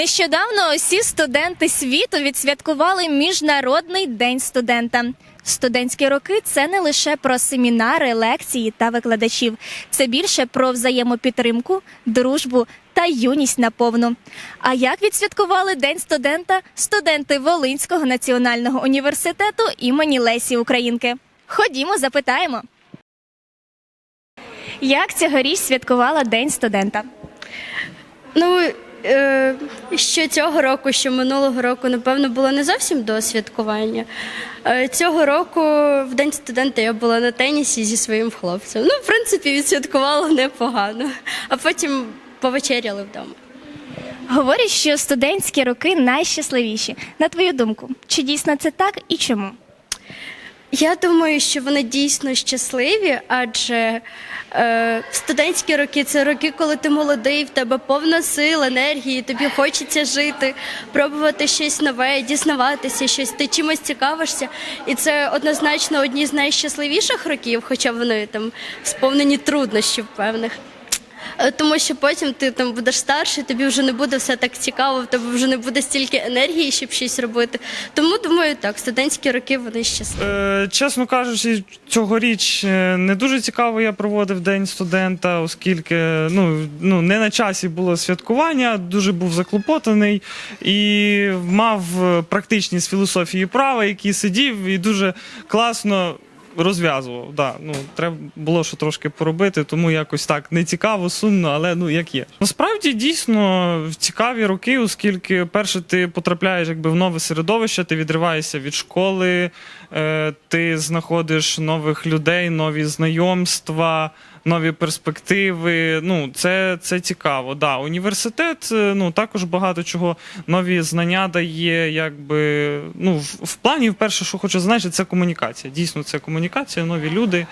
Нещодавно усі студенти світу відсвяткували Міжнародний день студента. Студентські роки це не лише про семінари, лекції та викладачів. Це більше про взаємопідтримку, дружбу та юність наповну. А як відсвяткували День студента студенти Волинського національного університету імені Лесі Українки? Ходімо, запитаємо. Як цьогоріч святкувала День студента? Ну, е, що цього року, що минулого року, напевно, було не зовсім до святкування. Е, цього року, в День студента, я була на тенісі зі своїм хлопцем. Ну, в принципі, відсвяткувала непогано, а потім повечеряли вдома. Говорять, що студентські роки найщасливіші. На твою думку, чи дійсно це так і чому? Я думаю, що вони дійсно щасливі, адже е, студентські роки це роки, коли ти молодий, в тебе повна сил, енергії, тобі хочеться жити, пробувати щось нове, дізнаватися, щось ти чимось цікавишся. І це однозначно одні з найщасливіших років, хоча вони там сповнені труднощів певних. Е, Тому що потім ти там будеш старший, тобі вже не буде все так цікаво, в тебе вже не буде стільки енергії, щоб щось робити. Тому думаю, так, студентські роки вони щасливі. Е, чесно кажучи, цьогоріч е, не дуже цікаво я проводив День студента, оскільки ну, ну, не на часі було святкування, дуже був заклопотаний і мав е, практичність філософії права, який сидів і дуже класно. Розв'язував, да. ну треба було що трошки поробити, тому якось так не цікаво, сумно, але ну як є. Насправді дійсно цікаві роки, оскільки перше ти потрапляєш якби в нове середовище, ти відриваєшся від школи, е, ти знаходиш нових людей, нові знайомства, нові перспективи. Ну це, це цікаво. Да, університет е, ну також багато чого нові знання дає, якби ну в, в плані, вперше, що хочу зазначити, це комунікація. Дійсно, це комунікація, нові люди.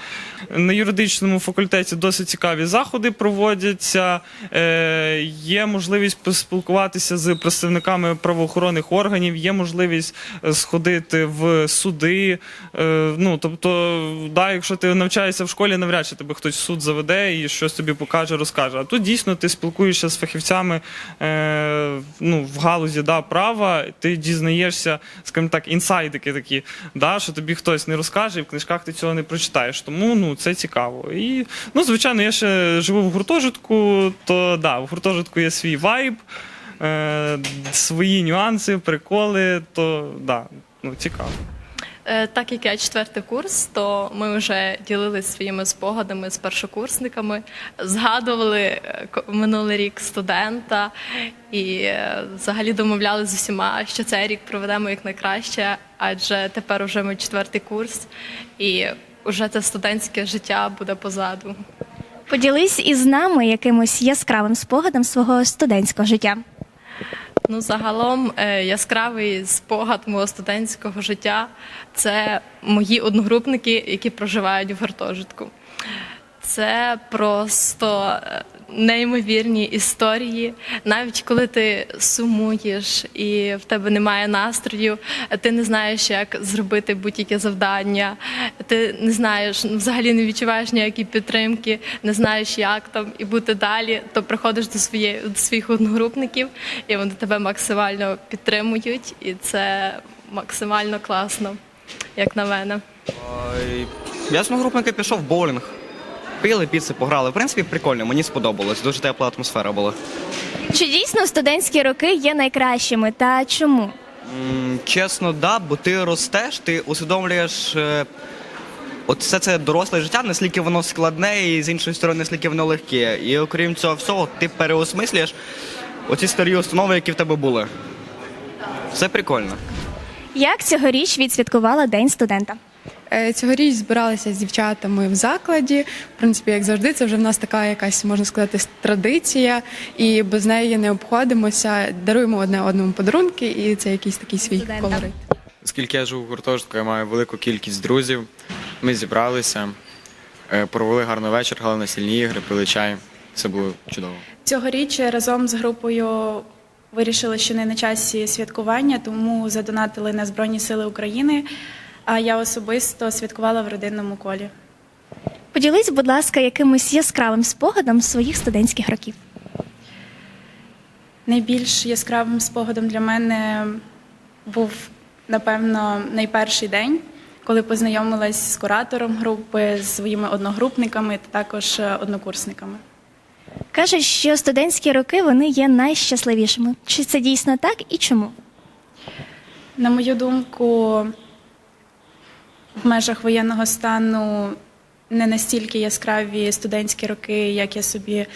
На юридичному факультеті досить цікаві заходи проводяться. Е, є можливість поспілкуватися з представниками правоохоронних органів, є можливість е, сходити в суди. Е, ну тобто, да, якщо ти навчаєшся в школі, навряд чи тебе хтось в суд заведе і щось тобі покаже, розкаже. А тут дійсно ти спілкуєшся з фахівцями е, ну, в галузі да, права, ти дізнаєшся, скажімо так, інсайдики такі, да, що тобі хтось не розкаже, і в книжках ти цього не прочитаєш. Тому ну, це цікаво. І, ну, звичайно, я ще живу в гуртожитку, то да, в гуртожитку є свій вайб, е, свої нюанси, приколи, то да, ну, цікаво. Е, Так як я четвертий курс, то ми вже ділилися своїми спогадами з першокурсниками, згадували е, минулий рік студента і е, взагалі домовляли з усіма, що цей рік проведемо як найкраще, адже тепер уже ми четвертий курс, і вже це студентське життя буде позаду. Поділись із нами якимось яскравим спогадом свого студентського життя. Ну, загалом е, яскравий спогад мого студентського життя це мої одногрупники, які проживають в гуртожитку. Це просто е, неймовірні історії. Навіть коли ти сумуєш і в тебе немає настрою, ти не знаєш, як зробити будь-яке завдання. Ти не знаєш, взагалі не відчуваєш ніякої підтримки, не знаєш, як там і бути далі. То приходиш до своєї до своїх одногрупників, і вони тебе максимально підтримують, і це максимально класно, як на мене. Я з одногрупника пішов в боулінг. Пили піци, пограли. В принципі, прикольно, мені сподобалось. Дуже тепла атмосфера була. Чи дійсно студентські роки є найкращими та чому? М, Чесно, да, бо ти ростеш, ти усвідомлюєш. е, От все це доросле життя, наскільки воно складне, і з іншої сторони, наскільки воно легке. І окрім цього всього, ти переосмислюєш оці старі установи, які в тебе були. Все прикольно. Як цьогоріч відсвяткувала День студента? Е, Цьогоріч збиралися з дівчатами в закладі. В принципі, як завжди, це вже в нас така якась можна сказати традиція, і без неї не обходимося. Даруємо одне одному подарунки, і це якийсь такий свій колорит. Оскільки я живу в гуртожитку, я маю велику кількість друзів. Ми зібралися, е, провели гарний вечір, грали настільні ігри, пили чай. Це було чудово. Цьогоріч разом з групою вирішили, що не на часі святкування, тому задонатили на Збройні Сили України. А я особисто святкувала в родинному колі. Поділись, будь ласка, якимось яскравим спогадом своїх студентських років. Найбільш яскравим спогадом для мене був, напевно, найперший день, коли познайомилась з куратором групи, з своїми одногрупниками та також е, однокурсниками. Кажуть, що студентські роки вони є найщасливішими. Чи це дійсно так і чому? На мою думку, в межах воєнного стану не настільки яскраві студентські роки, як я собі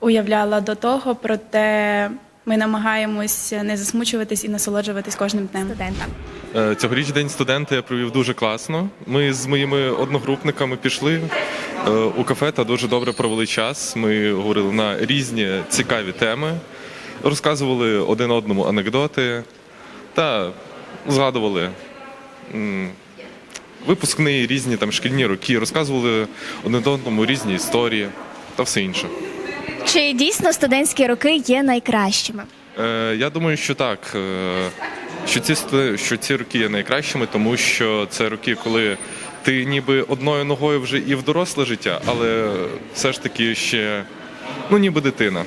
уявляла до того, проте ми намагаємось не засмучуватись і насолоджуватись кожним днем. Студента. Е, Цьогоріч день студента я провів дуже класно. Ми з моїми одногрупниками пішли е, у кафе та дуже добре провели час. Ми говорили на різні цікаві теми, розказували один одному анекдоти та згадували випускні різні там шкільні роки, розказували один одному різні історії та все інше. Чи дійсно студентські роки є найкращими? Е, я думаю, що так. Е, що ці що ці роки є найкращими, тому що це роки, коли ти ніби одною ногою вже і в доросле життя, але все ж таки ще ну ніби дитина.